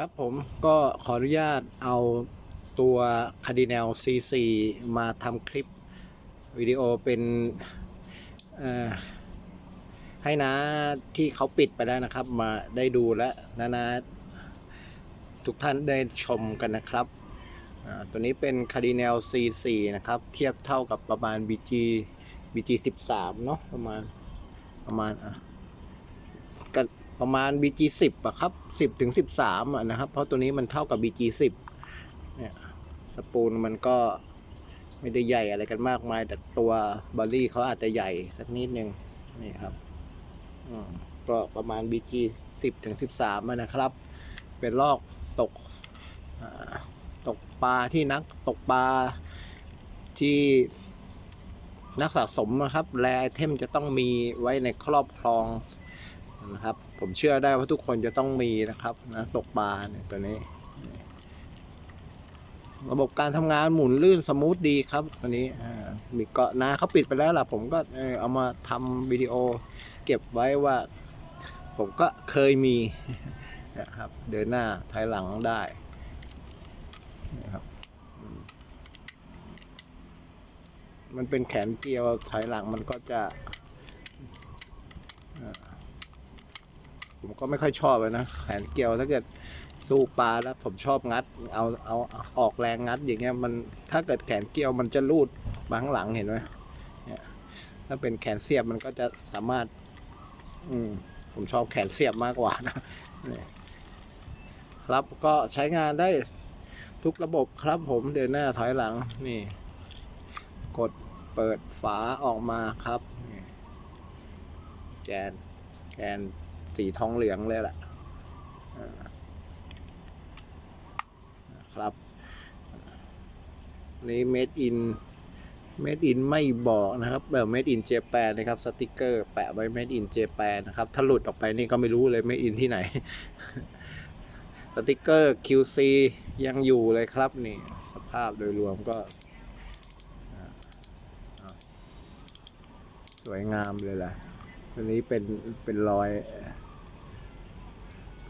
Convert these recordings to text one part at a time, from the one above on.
ครับผมก็ขออนุญาตเอาตัวคาร์ดิ n นล C4 มาทำคลิปวิดีโอเป็นให้นะที่เขาปิดไปแล้วนะครับ มาได้ดูและนะนะทุกท่านได้ชมกันนะครับตัวนี้เป็นคาร์ดิ n นล C4 นะครับ เทียบเท่ากับประมาณ BG BG 13 เนาะประมาณประมาณอะก็ ประมาณ BG 10 อะครับ 10ถึง13อะนะครับ เพราะตัวนี้มันเท่ากับ BG 10 เนี่ยสปูลมันก็ไม่ได้ใหญ่อะไรกันมากมาย แต่ตัวบอลลี่เขาอาจจะใหญ่สักนิดนึงนี่ครับอืมก็ประมาณ BG 10 ถึง13นะครับ เป็นลอกตกตกปลาที่นักตกปลาที่นักสะสมนะครับ แรไอเทมจะต้องมีไว้ในครอบครอง นะครับ ผมเชื่อได้ว่าทุกคนจะต้องมีนะครับนะตกปลาเนี่ยตัวนี้ ระบบการทำงานหมุนลื่นสมูทดีครับตัวนี้มีเกาะนาเขาปิดไปแล้วล่ะ ผมก็เออเอามาทำวิดีโอ เก็บไว้ว่า ผมก็เคยมีนะครับ เดินหน้าถอยหลังได้นะครับมันเป็นแขนเกียวถอยหลังมันก็จะ ผมก็ไม่ค่อยชอบเลยนะแขนเกี่ยวถ้าเกิดสู้ปลาแล้วผมชอบงัด เอาเอาออกแรงงัดอย่างเงี้ยมันถ้าเกิดแขนเกี่ยวมันจะรูดมาข้างหลังเห็นไหมนี่ถ้าเป็นแขนเสียบมันก็จะสามารถ อืมผมชอบแขนเสียบมากกว่านะครับก็ใช้งานได้ทุกระบบครับผมเดินหน้าถอยหลังนี่ กดเปิดฝาออกมาครับแกนแกน สีทองเหลืองเลยแหละครับ นี่ made in made in ไม่บอกนะครับแบบ made in Japan นะครับสติกเกอร์แปะไว้ made in Japan นะครับ ถ้าหลุดออกไปนี่ก็ไม่รู้เลย made in ที่ไหน สติกเกอร์ QC ยังอยู่เลยครับนี่สภาพโดยรวมก็สวยงามเลยแหละตัวนี้เป็นเป็นรอย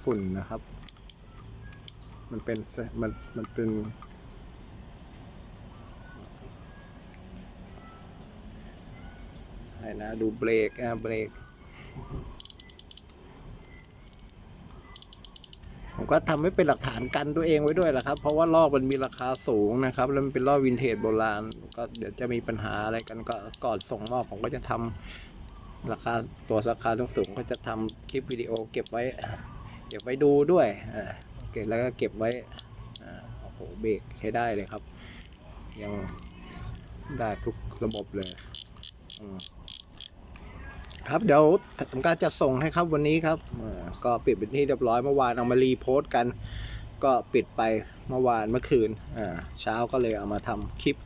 ฝุ่นนะครับ มันเป็นมันมันเป็นให้นะดูเบรกอะเบรก ผมก็ทำให้เป็นหลักฐานกันตัวเองไว้ด้วยแหละครับ เพราะว่าลอกมันมีราคาสูงนะครับ แล้วมันเป็นลอกวินเทจโบราณ ก็เดี๋ยวจะมีปัญหาอะไรกันก็ก่อนส่งมอบผมก็จะทำราคาตัวราคาสูงๆก็จะทำคลิปวิดีโอเก็บไว้ เก็บไว้ดูด้วยอ่าเก็บแล้วก็เก็บไว้อ่าโอ้โหเบรกใช้ได้เลยครับ ยังได้ทุกระบบเลยครับเดี๋ยวทำการจะส่งให้ครับวันนี้ครับก็ปิดเป็นที่เรียบร้อยเมื่อวานเอามารีโพสต์กัน ก็ปิดไปเมื่อวานเมื่อคืนเช้าก็เลยเอามาทำคลิป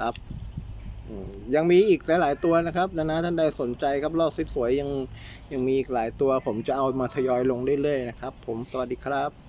ครับ ยังมีอีกหลาย ๆ ตัวนะครับนะนะท่านใดสนใจครับลอกสวยๆยังยังมีอีกหลายตัว ผมจะเอามาทยอยลงเรื่อยๆนะครับ ผมสวัสดีครับ